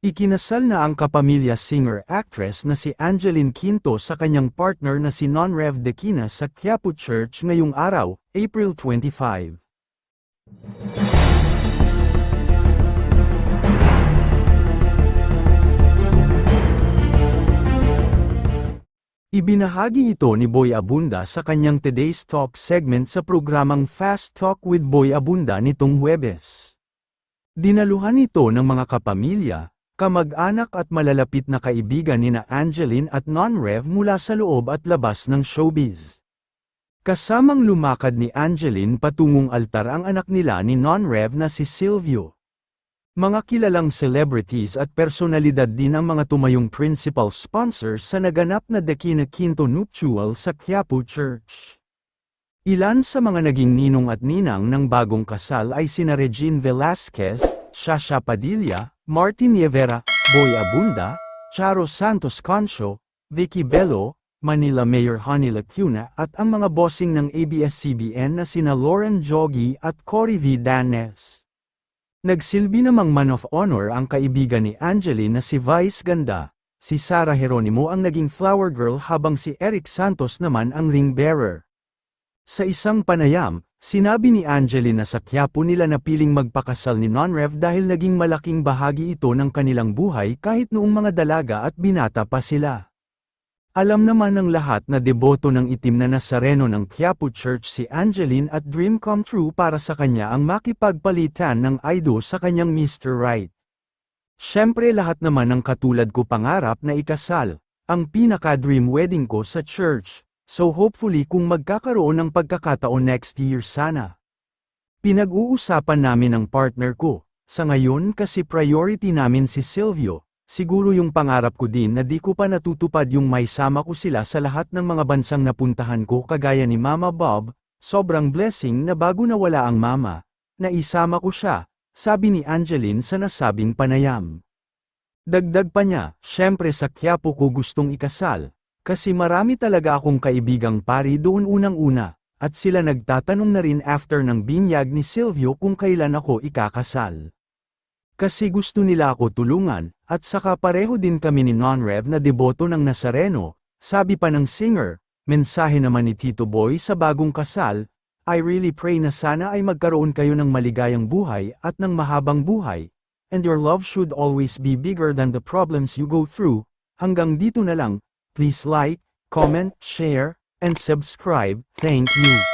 Ikinasal na ang kapamilya singer-actress na si Angeline Quinto sa kanyang partner na si Non-Rev Dequina sa Quiapo Church ngayong araw, April 25. Ibinahagi ito ni Boy Abunda sa kanyang Today's Talk segment sa programang Fast Talk with Boy Abunda nitong Huwebes. Dinaluhan ito ng mga kapamilya, kamag-anak at malalapit na kaibigan ni na Angeline at Non-Rev mula sa loob at labas ng showbiz. Kasamang lumakad ni Angeline patungong altar ang anak nila ni Non-Rev na si Silvio. Mga kilalang celebrities at personalidad din ang mga tumayong principal sponsors sa naganap na Dekina Quinto Nuptial sa Quiapo Church. Ilan sa mga naging ninong at ninang ng bagong kasal ay sina Regine Velasquez, Shasha Padilla, Martin Yevera, Boy Abunda, Charo Santos Concho, Vicky Bello, Manila Mayor Honey Lacuna at ang mga bossing ng ABS-CBN na sina Lauren Jogi at Cory V. Danes. Nagsilbi namang man of honor ang kaibigan ni Angeline na si Vice Ganda, si Sara Geronimo ang naging flower girl habang si Eric Santos naman ang ring bearer. Sa isang panayam, sinabi ni Angeline na sa Quiapo nila napiling magpakasal ni Non-Rev dahil naging malaking bahagi ito ng kanilang buhay kahit noong mga dalaga at binata pa sila. Alam naman ng lahat na deboto ng itim na Nazareno ng Quiapo Church si Angeline at dream come true para sa kanya ang makipagpalitan ng idol sa kanyang Mr. Right. Siyempre lahat naman ng katulad ko pangarap na ikasal, ang pinaka-dream wedding ko sa church, so hopefully kung magkakaroon ng pagkakataon next year sana. Pinag-uusapan namin ng partner ko, sa ngayon kasi priority namin si Silvio, Siguro yung pangarap ko din na di ko pa natutupad yung may sama ko sila sa lahat ng mga bansang napuntahan ko kagaya ni Mama Bob, sobrang blessing na bago nawala ang mama, na isama ko siya, sabi ni Angeline sa nasabing panayam. Dagdag pa niya, syempre sa Quiapo ko gustong ikasal, kasi marami talaga akong kaibigang pari doon unang-una, at sila nagtatanong na rin after ng binyag ni Silvio kung kailan ako ikakasal. Kasi gusto nila ako tulungan, at saka pareho din kami ni Non-Rev na deboto ng Nazareno, sabi pa ng singer, mensahe naman ni Tito Boy sa bagong kasal, I really pray na sana ay magkaroon kayo ng maligayang buhay at ng mahabang buhay, and your love should always be bigger than the problems you go through, hanggang dito na lang, please like, comment, share, and subscribe, thank you.